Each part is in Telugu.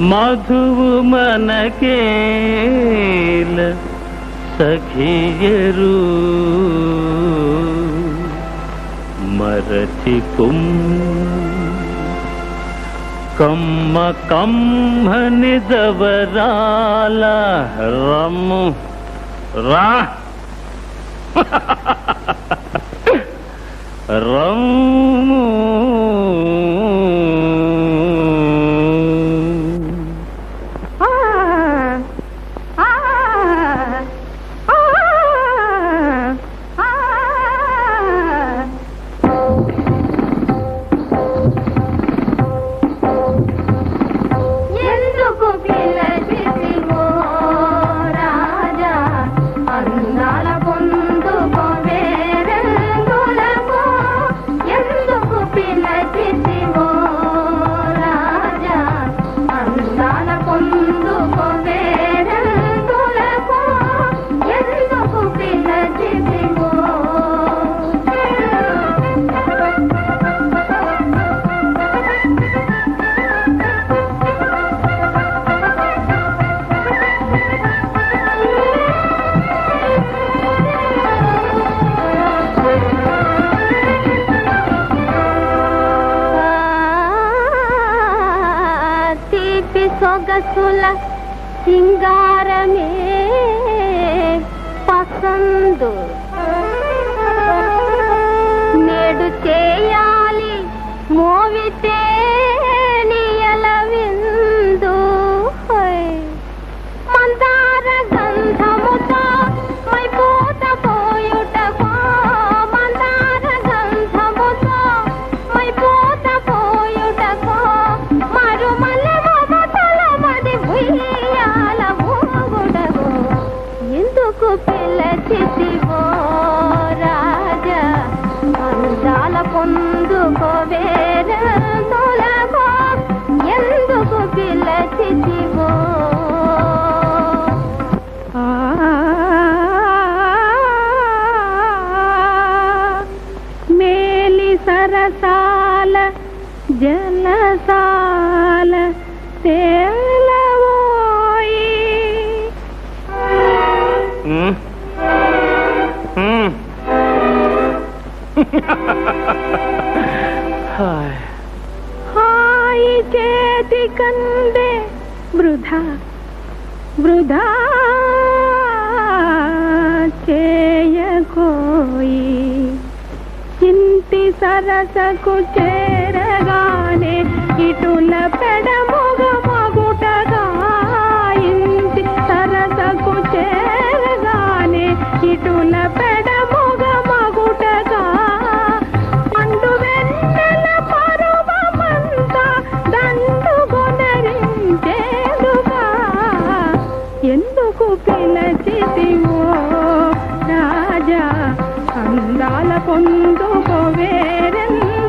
మధువు మనకేల సఖియరు. మరచి కమ్మ కమ్మని దవరాల రము రా. రము సొగసుల సింగారమే పసందు. నేడు చేయా వేరందులకో ఎందుకు పిలచితివో మేలి సరసాల జలసాల తేలవోయి ఉమ్. కందే వృధా వృధా చేయకోయి. ఇంటి సరసకు చేరగానే ఇటుల పెడముగ అందాల పొందుకో వేరెందులకో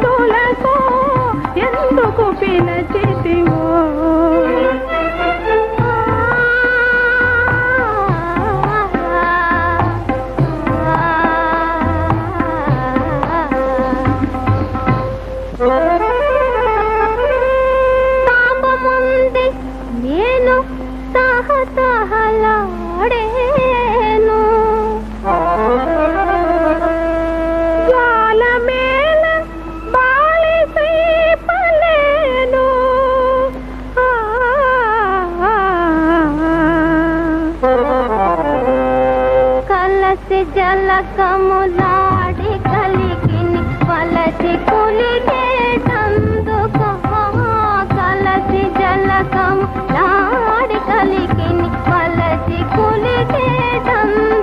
పలకములాడి కలిగిని పలసి కులిగేటందుకు కలసి జలకము నాడి కలిగిని పలసి కులిగేటందుకు